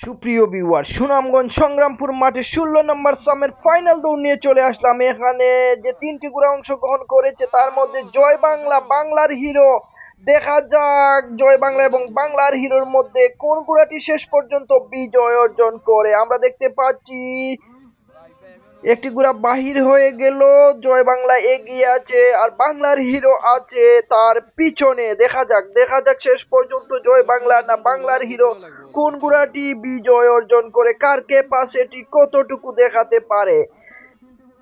সুপ্রিয় ভিউয়ার সুনামগঞ্জ সংগ্রামপুর মাঠে ষোলো নম্বর সামের ফাইনাল দৌড় নিয়ে চলে আসলাম। এখানে যে তিনটি গুড়া অংশগ্রহণ করেছে, তার মধ্যে জয় বাংলা, বাংলার হিরো দেখা যাক জয় বাংলা এবং বাংলার হিরোর মধ্যে কোন গুড়াটি শেষ পর্যন্ত বিজয় অর্জন করে। আমরা দেখতে পাচ্ছি একটি গুড়া বাহির হয়ে গেল, জয় বাংলা এগিয়ে আছে, আর বাংলার হিরো আছে তার পিছনে। দেখা যাক দেখা যাক শেষ পর্যন্ত জয় বাংলা না বাংলার হিরো। কোন গুড়াটি বিজয় অর্জন করে, কার কে পাশে কতটুকু দেখাতে পারে?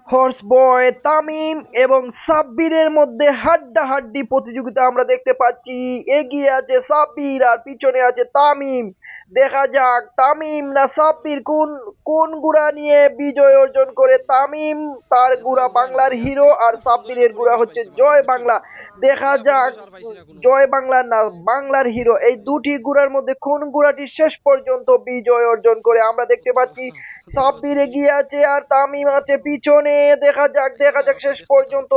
হর্স বয় তামিম এবং সাব্বিরের মধ্যে হাড্ডা হাড্ডি প্রতিযোগিতা আমরা দেখতে পাচ্ছি। এগিয়ে আছে সাব্বির আর পিছনে আছে তামিম। দেখা যাক, তামিম না সাব্বির কোন কোন গুড়া নিয়ে বিজয় অর্জন করে? তামিম, তার গুড়া বাংলার হিরো আর সাব্বিরের গুড়া হচ্ছে জয় বাংলা। দেখা যাক। জয় বাংলা না বাংলার হিরো। এই দুটি গুড়ার মধ্যে কোন গুড়াটি শেষ পর্যন্ত বিজয় অর্জন করে? আমরা দেখতে পাচ্ছি সাব্বির এগিয়ে আছে আর তামিম আছে পিছনে। দেখা যাক দেখা যাক শেষ পর্যন্ত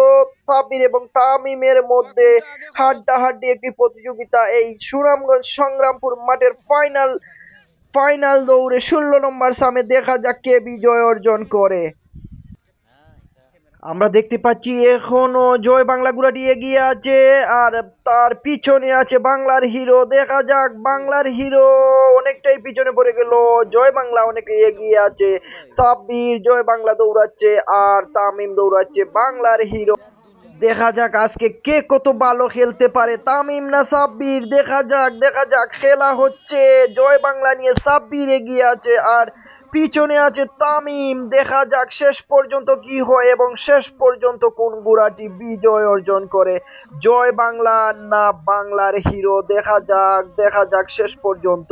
সাব্বির এবং তামিমের মধ্যে হাড্ডাহাড্ডি একটি প্রতিযোগিতা। এই সুনামগঞ্জ সংগ্রামপুর মাঠের ফাইনাল ফাইনাল দৌড়ে ষোলো নম্বর সামনে দেখা যাক কে বিজয় অর্জন করে। আমরা দেখতে পাচ্ছি এখনও জয় বাংলা গুড়াটি এগিয়ে আছে, আর তার পিছনে আছে বাংলার হিরো দেখা যাক, বাংলার হিরো অনেকটাই পিছনে পড়ে গেল। জয় বাংলা অনেক এগিয়ে আছে। সাব্বির জয় বাংলা দৌড়াচ্ছে, আর তামিম দৌড়াচ্ছে বাংলার হিরো দেখা যাক আজকে কে কত ভালো খেলতে পারে, তামিম না সাব্বির? দেখা যাক দেখা যাক, খেলা হচ্ছে। জয় বাংলা নিয়ে সাব্বির এগিয়ে আছে, আর পিছনে আছে তামিম। দেখা যাক শেষ পর্যন্ত কি হয় এবং শেষ পর্যন্ত কোন গুড়াটি বিজয় অর্জন করে। জয় বাংলা না বাংলার হিরো? দেখা যাক দেখা যাক শেষ পর্যন্ত।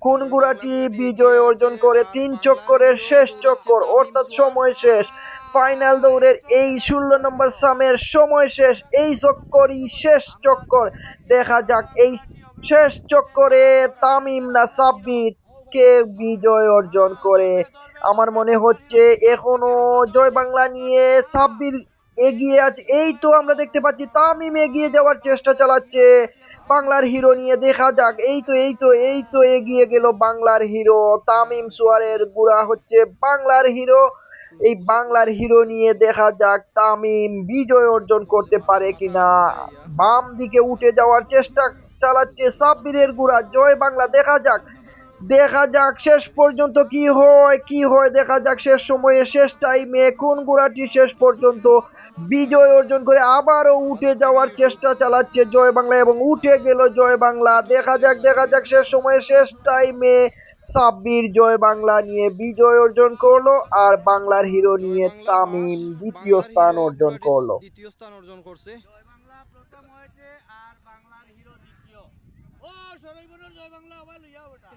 কোন গুড়াটি বিজয় অর্জন করে? তিন চক্করের শেষ চক্কর, অর্থাৎ সময় শেষ। ফাইনাল দৌড়ের এই ষোলো নম্বর সামের সময় শেষ, এই চক্করই শেষ চক্কর। দেখা যাক এই শেষ চক্করে তামিম না সাব্বির? কে বিজয় অর্জন করে? আমার মনে হচ্ছে এখনও জয় বাংলা নিয়ে সাব্বির এগিয়ে আছে। এই তো আমরা দেখতে পাচ্ছি তামিম এগিয়ে যাওয়ার চেষ্টা চালাচ্ছে। বাংলার হিরো নিয়ে দেখা যাক। এই তো এই তো এই তো এগিয়ে গেল বাংলার হিরো। তামিম সোয়ারের গুড়া হচ্ছে বাংলার হিরো। এই বাংলার হিরো নিয়ে দেখা যাক তামিম বিজয় অর্জন করতে পারে কিনা। বাম দিকে উঠে যাওয়ার চেষ্টা চালাচ্ছে সাব্বিরের গুড়া। জয় বাংলা, দেখা যাক। দেখা যাক শেষ পর্যন্ত কি হয় কি হয় দেখা যাক শেষ সময়ে শেষ টাইমে কোন গুড়াটি শেষ পর্যন্ত বিজয় অর্জন করে আবারও উঠে যাওয়ার চেষ্টা চালাচ্ছে জয় বাংলা এবং উঠে গেল জয় বাংলা। দেখা যাক দেখা যাক শেষ সময়ে শেষ টাইমে সাব্বির জয় বাংলা নিয়ে বিজয় অর্জন করল আর বাংলার হিরো নিয়ে তামিম দ্বিতীয় স্থান অর্জন করল। দ্বিতীয় স্থান অর্জন করছে। জয় বাংলা প্রথম হয়েছে আর বাংলার হিরো দ্বিতীয়। ও সবাই বলো জয় বাংলা আবার লইয়া ওটা